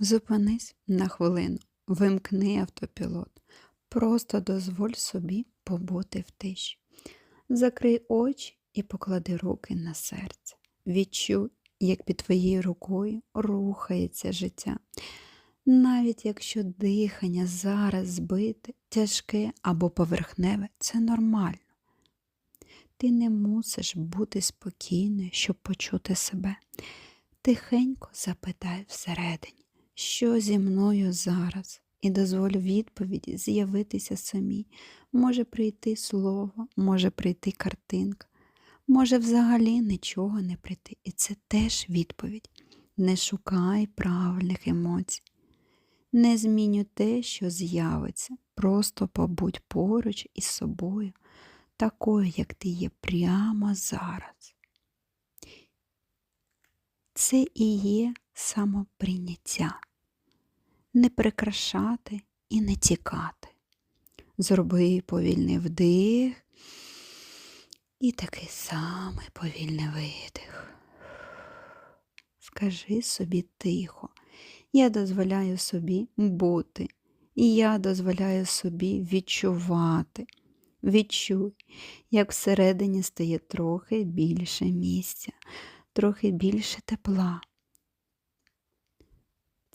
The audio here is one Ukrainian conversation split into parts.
Зупинись на хвилину, вимкни автопілот. Просто дозволь собі побути в тиші. Закрий очі і поклади руки на серце. Відчуй, як під твоєю рукою рухається життя. Навіть якщо дихання зараз збите, тяжке або поверхневе, це нормально. Ти не мусиш бути спокійною, щоб почути себе. Тихенько запитай всередині, що зі мною зараз, і дозволь відповіді з'явитися самі. Може прийти слово, може прийти картинка, може взагалі нічого не прийти. І це теж відповідь. Не шукай правильних емоцій. Не змінюй те, що з'явиться, просто побудь поруч із собою, такою, як ти є прямо зараз. Це і є самоприйняття. Не прикрашати і не тікати. Зроби повільний вдих і такий самий повільний видих. Скажи собі тихо, я дозволяю собі бути, і я дозволяю собі відчувати. Відчуй, як всередині стає трохи більше місця, трохи більше тепла.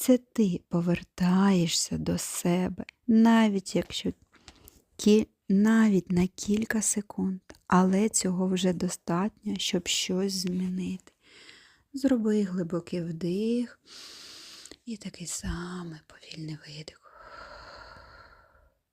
Це ти повертаєшся до себе, навіть якщо навіть на кілька секунд, але цього вже достатньо, щоб щось змінити. Зроби глибокий вдих і такий самий повільний видих.